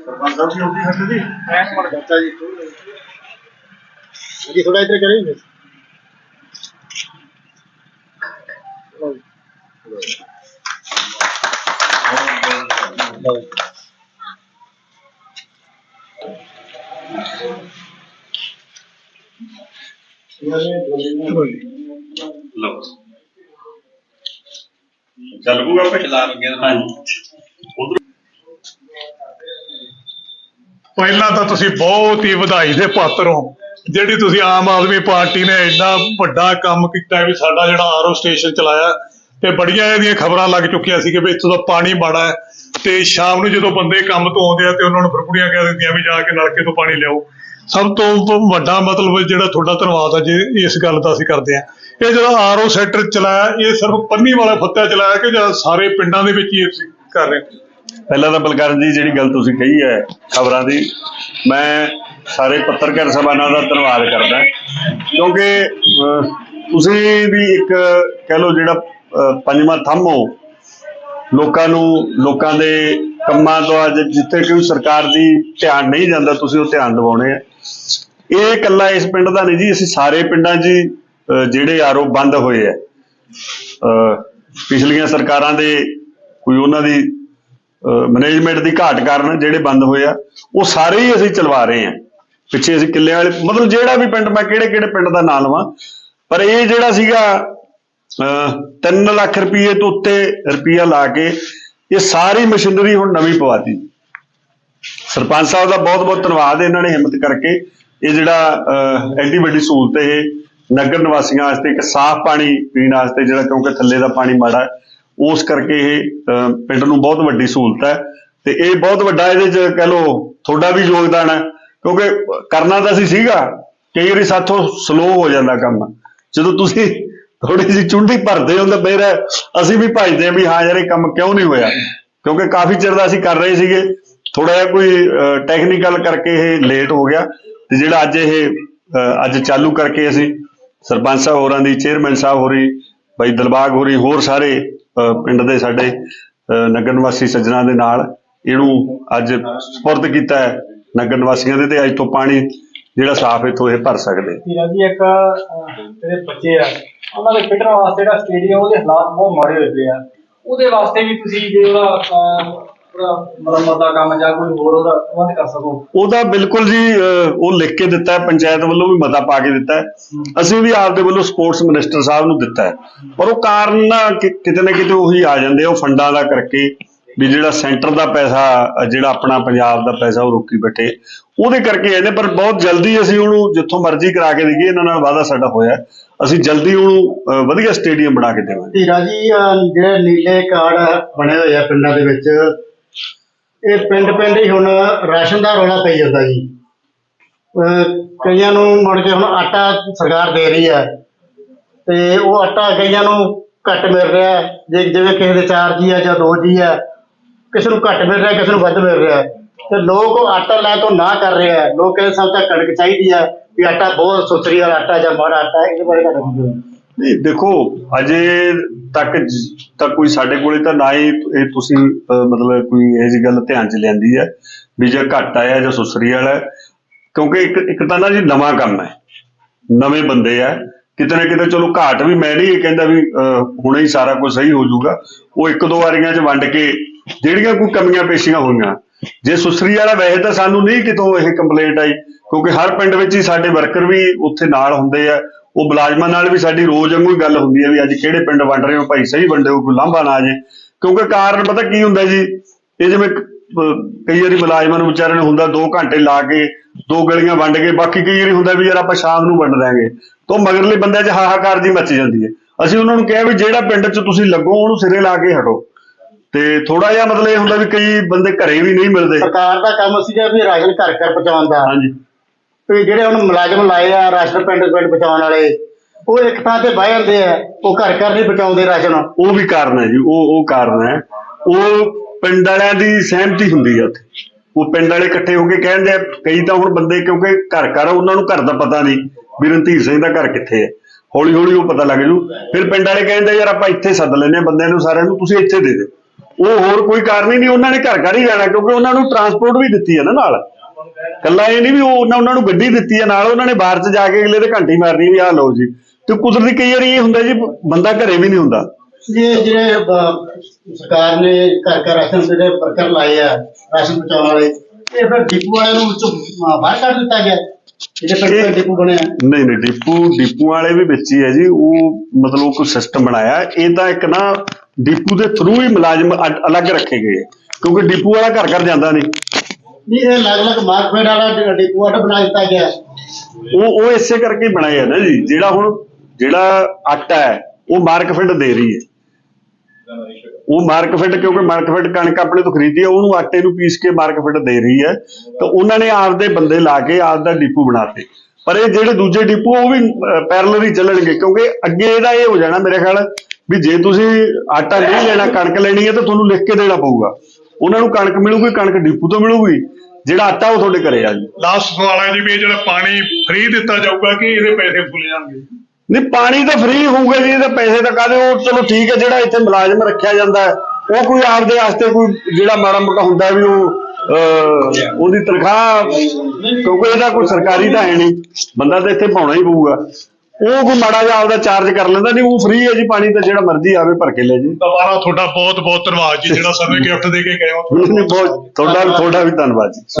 ਸਰਪੰਚ ਸਾਹਿਬ ਜੀ ਹੁੰਦੀ ਹੱਥ ਦੀ ਐਨ ਮੜ ਚਾਚਾ ਜੀ। ਜੀ ਥੋੜਾ ਇੱਧਰ ਕਰੀਏ ਲਓ ਚੱਲ ਪੂਗਾ ਆਪੇ ਚਲਾ ਲਗੇ ਹਾਂਜੀ। ਪਹਿਲਾਂ ਤਾਂ ਤੁਸੀਂ ਬਹੁਤ ਹੀ ਵਧਾਈ ਦੇ ਪਾਤਰ ਹੋ ਜਿਹੜੀ ਤੁਸੀਂ ਆਮ ਆਦਮੀ ਪਾਰਟੀ ਨੇ ਇੰਨਾ ਵੱਡਾ ਕੰਮ ਕੀਤਾ ਵੀ ਸਾਡਾ ਜਿਹੜਾ ਆਰਓ ਸਟੇਸ਼ਨ ਚਲਾਇਆ ਤੇ ਬੜੀਆਂ ਇਹਦੀਆਂ ਖਬਰਾਂ ਲੱਗ ਚੁੱਕੀਆਂ ਸੀ ਕਿ ਵੀ ਇੱਥੋਂ ਦਾ ਪਾਣੀ ਮਾੜਾ ਹੈ ਤੇ ਸ਼ਾਮ ਨੂੰ ਜਦੋਂ ਬੰਦੇ ਕੰਮ ਤੋਂ ਆਉਂਦੇ ਆ ਤੇ ਉਹਨਾਂ ਨੂੰ ਫਰਕੁੜੀਆਂ ਕਹਿ ਦਿੰਦੀਆਂ ਵੀ ਜਾ ਕੇ ਨਲਕੇ ਤੋਂ ਪਾਣੀ ਲਿਆਓ। ਸਭ ਤੋਂ ਵ- ਵੱਡਾ ਮਤਲਬ ਜਿਹੜਾ ਤੁਹਾਡਾ ਧੰਨਵਾਦ ਹੈ ਜੇ ਇਸ ਗੱਲ ਦਾ ਅਸੀਂ ਕਰਦੇ ਆ ਇਹ ਜਿਹੜਾ ਆਰਓ ਸੈਕਟਰ ਚਲਾਇਆ, ਇਹ ਸਿਰਫ ਪੰਨੀ ਵਾਲਾ ਫੱਤਾ ਚਲਾਇਆ ਕਿ ਜਾਂ ਸਾਰੇ ਪਿੰਡਾਂ ਦੇ ਵਿੱਚ ਹੀ ਅਸੀਂ ਕਰ ਰਹੇ ਪਹਿਲਾਂ ਤਾਂ ਬਲਕਰਨ ਜੀ, ਜਿਹੜੀ ਗੱਲ ਤੁਸੀਂ ਕਹੀ ਹੈ ਖਬਰਾਂ ਦੀ, ਮੈਂ ਸਾਰੇ ਪੱਤਰਕਾਰ ਸਭਾਨਾਂ ਦਾ ਧੰਨਵਾਦ ਕਰਦਾ। ਕਿਉਂਕਿ ਤੁਸੀਂ ਵੀ ਇੱਕ ਕਹਿ ਲਓ ਜਿਹੜਾ ਪੰਜਵਾਂ ਥੰਮ ਹੋ, ਲੋਕਾਂ ਨੂੰ, ਲੋਕਾਂ ਦੇ ਕੰਮਾਂ ਤੋਂ ਅੱਜ ਜਿੱਥੇ ਕੋਈ ਸਰਕਾਰ ਦੀ ਧਿਆਨ ਨਹੀਂ ਜਾਂਦਾ, ਤੁਸੀਂ ਉਹ ਧਿਆਨ ਦਿਵਾਉਣੇ ਆ। ਇਹ ਇਕੱਲਾ ਇਸ ਪਿੰਡ ਦਾ ਨਹੀਂ ਜੀ ਅਸੀਂ ਸਾਰੇ ਪਿੰਡਾਂ 'ਚ ਹੀ, ਅਹ, ਜਿਹੜੇ ਆਰੋ ਬੰਦ ਹੋਏ ਆ। ਅਹ, ਪਿਛਲੀਆਂ ਸਰਕਾਰਾਂ ਦੇ ਕੋਈ ਉਹਨਾਂ ਦੀ ਮੈਨੇਜਮੈਂਟ ਦੀ ਘਾਟ ਕਾਰਨ ਜਿਹੜੇ ਬੰਦ ਹੋਏ ਆ ਉਹ ਸਾਰੇ ਹੀ ਅਸੀਂ ਚਲਵਾ ਰਹੇ ਹਾਂ ਪਿੱਛੇ ਅਸੀਂ ਕਿੱਲੇ ਵਾਲੇ ਮਤਲਬ ਜਿਹੜਾ ਵੀ ਪਿੰਡ ਮੈਂ ਕਿਹੜੇ ਕਿਹੜੇ ਪਿੰਡ ਦਾ ਨਾਂ ਲਵਾਂ ਪਰ ਇਹ ਜਿਹੜਾ ਸੀਗਾ 3 ਲੱਖ ਰੁਪਏ ਤੋਂ ਉੱਤੇ ਰੁਪਈਆ ਲਾ ਕੇ ਇਹ ਸਾਰੀ ਮਸ਼ੀਨਰੀ ਹੁਣ ਨਵੀਂ ਪਵਾਤੀ ਸਰਪੰਚ ਸਾਹਿਬ ਦਾ ਬਹੁਤ ਬਹੁਤ ਧੰਨਵਾਦ ਇਹਨਾਂ ਨੇ ਹਿੰਮਤ ਕਰਕੇ ਇਹ ਜਿਹੜਾ ਅਹ, ਐਡੀ ਵੱਡੀ ਸਹੂਲਤ ਇਹ ਨਗਰ ਨਿਵਾਸੀਆਂ ਵਾਸਤੇ ਇੱਕ ਸਾਫ਼ ਪਾਣੀ ਪੀਣ ਵਾਸਤੇ ਜਿਹੜਾ ਕਿਉਂਕਿ ਥੱਲੇ ਦਾ ਪਾਣੀ ਮਾੜਾ ਹੈ ਉਸ ਕਰਕੇ ਇਹ ਅਹ, ਪਿੰਡ ਨੂੰ ਬਹੁਤ ਵੱਡੀ ਸਹੂਲਤ ਹੈ। ਤੇ ਇਹ ਬਹੁਤ ਵੱਡਾ ਇਹਦੇ ਚ ਕਹਿ ਲਓ ਤੁਹਾਡਾ ਵੀ ਯੋਗਦਾਨ ਹੈ ਕਿਉਂਕਿ ਕਰਨਾ ਤਾਂ ਅਸੀਂ ਸੀਗਾ ਕਈ ਵਾਰੀ ਸਾਥੋਂ ਸਲੋ ਹੋ ਜਾਂਦਾ ਕੰਮ। ਜਦੋਂ ਤੁਸੀਂ ਥੋੜੀ ਜਿਹੀ ਚੁੰਡੀ ਭਰਦੇ ਹੋ ਤਾਂ ਫਿਰ ਅਸੀਂ ਵੀ ਭਜਦੇ ਹਾਂ ਵੀ ਹਾਂ ਯਾਰ ਇਹ ਕੰਮ ਕਿਉਂ ਨਹੀਂ ਹੋਇਆ? ਕਿਉਂਕਿ ਕਾਫੀ ਚਿਰ ਦਾ ਅਸੀਂ ਕਰ ਰਹੇ ਸੀਗੇ ਥੋੜਾ ਜਿਹਾ ਕੋਈ ਟੈਕਨੀਕਲ ਕਰਕੇ ਇਹ ਲੇਟ ਹੋ ਗਿਆ ਤੇ ਜਿਹੜਾ ਅੱਜ ਇਹ ਅੱਜ ਚਾਲੂ ਕਰਕੇ ਅਸੀਂ ਸਰਪੰਚ ਸਾਹਿਬ ਹੋਰਾਂ ਦੀ ਚੇਅਰਮੈਨ ਸਾਹਿਬ ਹੋਰੀ ਬਾਈ ਦਿਲਬਾਗ ਹੋਰੀ ਹੋਰ ਸਾਰੇ ਪਿੰਡ ਦੇ ਸਾਡੇ ਨਗਰ ਨਿਵਾਸੀ ਸੱਜਣਾ ਦੇ ਨਾਲ ਇਹਨੂੰ ਅੱਜ ਸਪੁਰਦ ਕੀਤਾ ਹੈ ਨਗਰ ਨਿਵਾਸੀਆਂ ਦੇ ਤੇ ਅੱਜ ਤੋਂ ਪਾਣੀ ਜਿਹੜਾ ਸਾਫ਼ ਇੱਥੋਂ ਇਹ ਭਰ ਸਕਦੇ। ਤੀਰਾ ਜੀ ਇੱਕ ਅਹ, ਬੱਚੇ ਆ ਉਹਨਾਂ ਦੇ ਖੇਡਣ ਵਾਸਤੇ ਜਿਹੜਾ ਸਟੇਡੀਅਮ ਉਹਦੇ ਹਾਲਾਤ ਬਹੁਤ ਮਾੜੇ ਹੋਏ ਪਏ ਆ। ਉਹਦੇ ਵਾਸਤੇ ਵੀ ਤੁਸੀਂ ਜੇ ਉਹਦਾ ਮੁਰੰਮਤ ਦਾ ਕੰਮ ਜਾਂ ਕੋਈ ਹੋਰ ਉਹਦਾ ਪ੍ਰਬੰਧ ਕਰ ਸਕੋ। ਉਹਦਾ ਬਿਲਕੁਲ ਜੀ ਉਹ ਲਿਖ ਕੇ ਦਿੱਤਾ ਹੈ ਪੰਚਾਇਤ ਵੱਲੋਂ ਵੀ ਮਤਾ ਪਾ ਕੇ ਦਿੱਤਾ ਹੈ। ਅਸੀਂ ਵੀ ਆਪਦੇ ਵੱਲੋਂ ਸਪੋਰਟਸ ਮਿਨਿਸਟਰ ਸਾਹਿਬ ਨੂੰ ਦਿੱਤਾ ਹੈ। ਪਰ ਉਹ ਕਾਰਨ ਨਾ ਕਿਤੇ ਨਾ ਕਿਤੇ ਉਹੀ ਆ ਜਾਂਦੇ ਉਹ ਫੰਡਾਂ ਦਾ ਕਰਕੇ ਵੀ ਜਿਹੜਾ ਸੈਂਟਰ ਦਾ ਪੈਸਾ ਜਿਹੜਾ ਆਪਣਾ ਪੰਜਾਬ ਦਾ ਪੈਸਾ ਉਹ ਰੋਕੀ ਬੈਠੇ। ਉਹਦੇ ਕਰਕੇ ਇਹਨੇ ਪਰ ਬਹੁਤ ਜਲਦੀ ਅਸੀਂ ਉਹਨੂੰ ਜਿੱਥੋਂ ਮਰਜ਼ੀ ਕਰਾ ਕੇ ਦੇਈਏ ਇਹਨਾਂ ਨਾਲ ਵਾਅਦਾ ਸਾਡਾ ਹੋਇਆ ਹੈ। ਅਸੀਂ ਜਲਦੀ ਉਹਨੂੰ ਵਧੀਆ ਸਟੇਡੀਅਮ ਬਣਾ ਕੇ ਦੇਵਾਂਗੇ। ਧੀਰਾ ਜੀ ਜਿਹੜੇ ਨੀਲੇ ਕਾਰਡ ਬਣੇ ਹੋਏ ਆ ਪਿੰਡਾਂ ਦੇ ਵਿੱਚ ਇਹ ਪਿੰਡ ਪਿੰਡ ਹੀ ਹੁਣ ਰਾਸ਼ਨ ਦਾ ਰੌਲਾ ਪਈ ਜਾਂਦਾ ਜੀ ਅਹ ਕਈਆਂ ਨੂੰ ਮੁੜ ਕੇ ਹੁਣ ਆਟਾ ਸਰਕਾਰ ਦੇ ਰਹੀ ਹੈ ਤੇ ਉਹ ਆਟਾ ਕਈਆਂ ਨੂੰ ਘੱਟ ਮਿਲ ਰਿਹਾ ਹੈ। ਜੇ ਜਿਵੇਂ ਕਿਸੇ ਦੇ ਚਾਰ ਜੀ ਆ ਜਾਂ ਦੋ ਜੀ ਆ ਕਿਸੇ ਨੂੰ ਘੱਟ ਮਿਲ ਰਿਹਾ ਕਿਸੇ ਨੂੰ ਵੱਧ ਮਿਲ ਰਿਹਾ ਹੈ। ਤੇ ਲੋਕ ਉਹ ਆਟਾ ਲੈ ਤੋਂ ਨਾ ਕਰ ਰਹੇ ਆ ਲੋਕ ਕਹਿੰਦੇ ਸਾਨੂੰ ਤਾਂ ਕਣਕ ਚਾਹੀਦੀ ਆ ਵੀ ਆਟਾ ਬਹੁਤ ਸੁਥਰੀ ਵਾਲਾ ਆਟਾ ਜਾਂ ਮਾੜਾ ਆਟਾ ਹੈ, ਇਹਦੇ ਬਾਰੇ ਤੁਹਾਡਾ ਕੀ ਕਹਿਣਾ? ਨਹੀਂ ਦੇਖੋ ਅਜੇ ਤੱਕ ਤਾਂ ਕੋਈ ਸਾਡੇ ਕੋਲੇ ਤਾਂ ਨਾ ਹੀ ਇਹ ਤੁਸੀਂ ਮਤਲਬ ਕੋਈ ਇਹ ਜਿਹੀ ਗੱਲ ਧਿਆਨ ਚ ਲਿਆਂਦੀ ਹੈ ਵੀ ਜੇ ਘੱਟ ਆਇਆ ਜਾਂ ਸੁਸਰੀ ਵਾਲਾ ਕਿਉਂਕਿ ਇੱਕ ਇੱਕ ਤਾਂ ਨਾ ਜੀ ਨਵਾਂ ਕੰਮ ਹੈ ਨਵੇਂ ਬੰਦੇ ਆ ਕਿਤੇ ਨਾ ਕਿਤੇ ਚਲੋ ਘਾਟ ਵੀ ਮੈਂ ਨਹੀਂ ਇਹ ਕਹਿੰਦਾ ਵੀ ਅਹ, ਹੁਣੇ ਹੀ ਸਾਰਾ ਕੁਝ ਸਹੀ ਹੋ ਜਾਊਗਾ ਉਹ ਇੱਕ ਦੋ ਵਾਰੀਆਂ ਚ ਵੰਡ ਕੇ ਜਿਹੜੀਆਂ ਕੋਈ ਕਮੀਆਂ ਪੇਸ਼ੀਆਂ ਹੋਈਆਂ ਜੇ ਸੁਸਰੀ ਵਾਲਾ ਵੈਸੇ ਤਾਂ ਸਾਨੂੰ ਨਹੀਂ ਕਿਤੋਂ ਇਹ ਕੰਪਲੇਂਟ ਆਈ ਕਿਉਂਕਿ ਹਰ ਪਿੰਡ ਵਿੱਚ ਹੀ ਸਾਡੇ ਵਰਕਰ ਵੀ ਉੱਥੇ ਨਾਲ ਹੁੰਦੇ ਆ। ਉਹ ਮੁਲਾਜ਼ਮਾਂ ਨਾਲ ਵੀ ਸਾਡੀ ਰੋਜ਼ ਵਾਂਗੂ ਹੀ ਗੱਲ ਹੁੰਦੀ ਹੈ ਵੀ ਅੱਜ ਕਿਹੜੇ ਪਿੰਡ ਵੰਡ ਰਹੇ ਹੋ ਭਾਈ ਸਹੀ ਵੰਡਿਓ ਕੋਈ ਲਾਂਭਾ ਨਾ ਆ ਜੇ। ਕਿਉਂਕਿ ਕਾਰਨ ਪਤਾ ਕੀ ਹੁੰਦਾ ਜੀ ਇਹ ਜਿਵੇਂ ਕਈ ਵਾਰੀ ਮੁਲਾਜ਼ਮਾਂ ਨੂੰ ਵਿਚਾਰਿਆਂ ਨੂੰ ਹੁੰਦਾ 2 ਘੰਟੇ ਲਾ ਕੇ ਦੋ ਗਲੀਆਂ ਵੰਡ ਕੇ ਬਾਕੀ ਕਈ ਵਾਰੀ ਹੁੰਦਾ ਵੀ ਯਾਰ ਆਪਾਂ ਸ਼ਾਮ ਨੂੰ ਵੰਡ ਦਾਂਗੇ ਤਾਂ ਮਗਰਲੇ ਬੰਦਿਆਂ 'ਚ ਹਾਹਾਕਾਰ ਜੀ ਮੱਚ ਜਾਂਦੀ ਹੈ। ਅਸੀਂ ਉਹਨਾਂ ਨੂੰ ਕਿਹਾ ਵੀ ਜਿਹੜਾ ਪਿੰਡ 'ਚ ਤੁਸੀਂ ਲੱਗੋ ਉਹਨੂੰ ਸਿਰੇ ਲਾ ਕੇ ਹਟੋ। ਤੇ ਥੋੜਾ ਜਿਹਾ ਮਤਲਬ ਇਹ ਹੁੰਦਾ ਵੀ ਕਈ ਬੰਦੇ ਘਰੇ ਵੀ ਨਹੀਂ ਮਿਲਦੇ। ਸਰਕਾਰ ਦਾ ਕੰਮ ਸੀਗਾ ਵੀ ਰਾਸ਼ਨ ਘਰ ਘਰ ਪਹੁੰਚਾਉਣ ਦਾ। ਹਾਂਜੀ। ਵੀ ਜਿਹੜੇ ਹੁਣ ਮੁਲਾਜ਼ਮ ਲਾਏ ਆ ਰਾਸ਼ਨ ਪਿੰਡ ਪਿੰਡ ਪਹੁੰਚਾਉਣ ਵਾਲੇ, ਉਹ ਇੱਕ ਥਾਂ ਤੇ ਬਹਿ ਜਾਂਦੇ ਆ, ਉਹ ਘਰ ਘਰ ਨਹੀਂ ਪਹੁੰਚਾਉਂਦੇ ਰਾਸ਼ਨ। ਉਹ ਵੀ ਕਾਰਨ ਹੈ ਜੀ, ਉਹ ਉਹ ਕਾਰਨ ਹੈ। ਉਹ ਪਿੰਡ ਵਾਲਿਆਂ ਦੀ ਸਹਿਮਤੀ ਹੁੰਦੀ ਹੈ ਉੱਥੇ। ਉਹ ਪਿੰਡ ਵਾਲੇ ਇਕੱਠੇ ਹੋ ਕੇ ਕਹਿੰਦੇ ਆ, ਕਈ ਤਾਂ ਹੁਣ ਬੰਦੇ ਕਿਉਂਕਿ ਘਰ ਘਰ ਉਹਨਾਂ ਨੂੰ ਘਰ ਦਾ ਪਤਾ ਨਹੀਂ ਵੀ ਰਣਧੀਰ ਸਿੰਘ ਦਾ ਘਰ ਕਿੱਥੇ ਹੈ ਹੌਲੀ ਹੌਲੀ ਉਹ ਪਤਾ ਲੱਗ ਜੂ। ਫਿਰ ਪਿੰਡ ਵਾਲੇ ਕਹਿੰਦੇ ਯਾਰ ਆਪਾਂ ਇੱਥੇ ਸੱਦ ਲੈਨੇ ਆ ਬੰਦਿਆਂ ਨੂੰ, ਸਾਰਿਆਂ ਨੂੰ, ਤੁਸੀਂ ਇੱਥੇ ਦੇ ਦਿਓ। ਉਹ ਹੋਰ ਕੋਈ ਕਾਰਨ ਹੀ ਨਹੀਂ, ਉਹਨਾਂ ਨੇ ਘਰ ਘਰ ਹੀ ਜਾਣਾ, ਕਿਉਂਕਿ ਉਹਨਾਂ ਨੂੰ ਟਰਾਂਸਪੋਰਟ ਵੀ ਦਿੱਤੀ ਹੈ ਨਾ ਨਾਲ। ਕੱਲਾ ਇਹ ਨਹੀਂ ਵੀ ਉਹ ਉਹਨਾਂ ਉਹਨਾਂ ਨੂੰ ਗੱਡੀ ਦਿੱਤੀ ਹੈ ਨਾਲ ਉਹਨਾਂ ਨੇ ਬਾਹਰ 'ਚ ਜਾ ਕੇ ਅਗਲੇ ਦੇ ਘੰਟੀ ਮਾਰਨੀ ਵੀ ਆਹ ਲਓ ਜੀ। ਤੇ ਕੁਦਰਤੀ ਕਈ ਵਾਰੀ ਇਹ ਹੁੰਦਾ ਜੀ ਬੰਦਾ ਘਰੇ ਵੀ ਨਹੀਂ ਹੁੰਦਾ। ਇਹ ਜਿਹੜੇ ਸਰਕਾਰ ਨੇ ਘਰ ਘਰ ਰਾਸ਼ਨ ਜਿਹੜੇ ਵਰਕਰ ਲਾਏ ਆ ਰਾਸ਼ਨ ਪਹੁੰਚਾਉਣ ਵਾਲੇ ਇਹ ਫਿਰ ਡਿਪੂ ਵਾਲਿਆਂ ਨੂੰ ਵਿੱਚੋਂ ਬਾਹਰ ਕੱਢ ਦਿੱਤਾ ਗਿਆ? ਜਿਹੜੇ ਡਿਪੂ ਬਣੇ ਆ। ਨਹੀਂ ਨਹੀਂ ਡਿਪੂ ਡਿਪੂ ਵਾਲੇ ਵੀ ਵਿੱਚ ਹੀ ਹੈ ਜੀ ਉਹ ਮਤਲਬ ਕੋਈ ਸਿਸਟਮ ਬਣਾਇਆ। ਇਹ ਤਾਂ ਇੱਕ ਨਾ ਡਿਪੂ ਦੇ ਥਰੂ ਹੀ ਮੁਲਾਜ਼ਮ ਅਲੱਗ ਰੱਖੇ ਗਏ। ਕਿਉਂਕਿ ਡਿਪੂ ਵਾਲਾ ਘਰ ਘਰ ਜਾਂਦਾ ਨਹੀਂ। ਨਹੀਂ ਇਹ ਅਲੱਗ-ਅਲੱਗ ਮਾਰਕਫੈਡ ਵਾਲਾ ਡ- ਬਣਾ ਦਿੱਤਾ ਗਿਆ। ਉਹ ਉਹ ਇਸੇ ਕਰਕੇ ਹੀ ਨਾ ਜੀ, ਜਿਹੜਾ ਹੁਣ, ਜਿਹੜਾ ਆਟਾ ਹੈ, ਉਹ ਮਾਰਕਫੈਡ ਦੇ ਰਹੀ ਹੈ। ਉਹ ਮਾਰਕਫੈਡ, ਕਿਉਂਕਿ ਮਾਰਕਫੈਡ ਕਣਕ ਆਪਣੇ ਤੋਂ ਖਰੀਦੀ ਹੈ, ਉਹਨੂੰ ਆਟੇ ਨੂੰ ਪੀਸ ਕੇ ਮਾਰਕਫੈਡ ਦੇ ਰਹੀ ਹੈ। ਤਾਂ ਉਹਨਾਂ ਨੇ ਆਪਦੇ ਬੰਦੇ ਲਾ ਕੇ ਆਪਦਾ ਡਿਪੂ ਬਣਾਤੇ ਪਰ ਇਹ ਜਿਹੜੇ ਦੂਜੇ ਡਿਪੂ, ਉਹ ਵੀ ਪੈਰਲਲ ਹੀ ਚੱਲਣਗੇ, ਕਿਉਂਕਿ ਅੱਗੇ ਇਹਦਾ ਇਹ ਹੋ ਜਾਣਾ ਮੇਰੇ ਖਿਆਲ, ਵੀ ਜੇ ਤੁਸੀਂ ਆਟਾ ਨਹੀਂ ਲੈਣਾ, ਕਣਕ ਲੈਣੀ ਹੈ, ਤਾਂ ਤੁਹਾਨੂੰ ਲਿਖ ਕੇ ਦੇਣਾ ਪਊਗਾ। ਉਹਨਾਂ ਨੂੰ ਕਣਕ ਮਿਲੂਗੀ ਕਣਕ ਡਿਪੂ ਤੋਂ ਮਿਲੂਗੀ। ਜਿਹੜਾ ਆਟਾ ਉਹ ਤੁਹਾਡੇ ਘਰੇ ਆ ਜੀ। ਲਾਸਟ ਸਵਾਲ ਹੈ ਜੀ ਵੀ ਇਹ ਜਿਹੜਾ ਪਾਣੀ ਫ੍ਰੀ ਦਿੱਤਾ ਜਾਊਗਾ ਕਿ ਇਹਦੇ ਪੈਸੇ ਫੁੱਲ ਜਾਣਗੇ? ਨਹੀਂ ਪਾਣੀ ਤਾਂ ਫ੍ਰੀ ਹੋਊਗਾ ਜੀ ਇਹਦੇ ਪੈਸੇ ਤਾਂ ਕਾਦੇ ਉਹ ਚਲੋ ਠੀਕ ਹੈ ਜਿਹੜਾ ਇੱਥੇ ਮੁਲਾਜ਼ਮ ਰੱਖਿਆ ਜਾਂਦਾ ਹੈ ਉਹ ਕੋਈ ਆਪਦੇ ਵਾਸਤੇ ਕੋਈ ਜਿਹੜਾ ਮਾੜਾ ਮੋਟਾ ਹੁੰਦਾ ਵੀ ਉਹ ਉਹਦੀ ਤਨਖਾਹ ਕਿਉਂਕਿ ਇਹਦਾ ਕੋਈ ਸਰਕਾਰੀ ਤਾਂ ਹੈ ਨਹੀਂ। ਬੰਦਾ ਤਾਂ ਇੱਥੇ ਪਾਉਣਾ ਹੀ ਪਊਗਾ। ਉਹ ਕੋਈ ਮਾੜਾ ਜਿਹਾ ਆਪਦਾ ਚਾਰਜ ਕਰ ਲੈਂਦਾ ਨਹੀਂ ਉਹ ਫ੍ਰੀ ਹੈ ਜੀ ਪਾਣੀ ਤਾਂ ਜਿਹੜਾ ਮਰਜ਼ੀ ਆਵੇ ਭਰ ਕੇ ਲੈ ਜੀ। ਦੁਬਾਰਾ ਤੁਹਾਡਾ ਬਹੁਤ ਬਹੁਤ ਧੰਨਵਾਦ ਜੀ ਜਿਹੜਾ ਸਾਨੂੰ ਗਿਫਟ ਦੇ ਕੇ ਗਏ ਹੋ। ਨਹੀਂ, ਬਹੁਤ ਤੁਹਾਡਾ ਤੁਹਾਡਾ ਵੀ ਧੰਨਵਾਦ ਜੀ।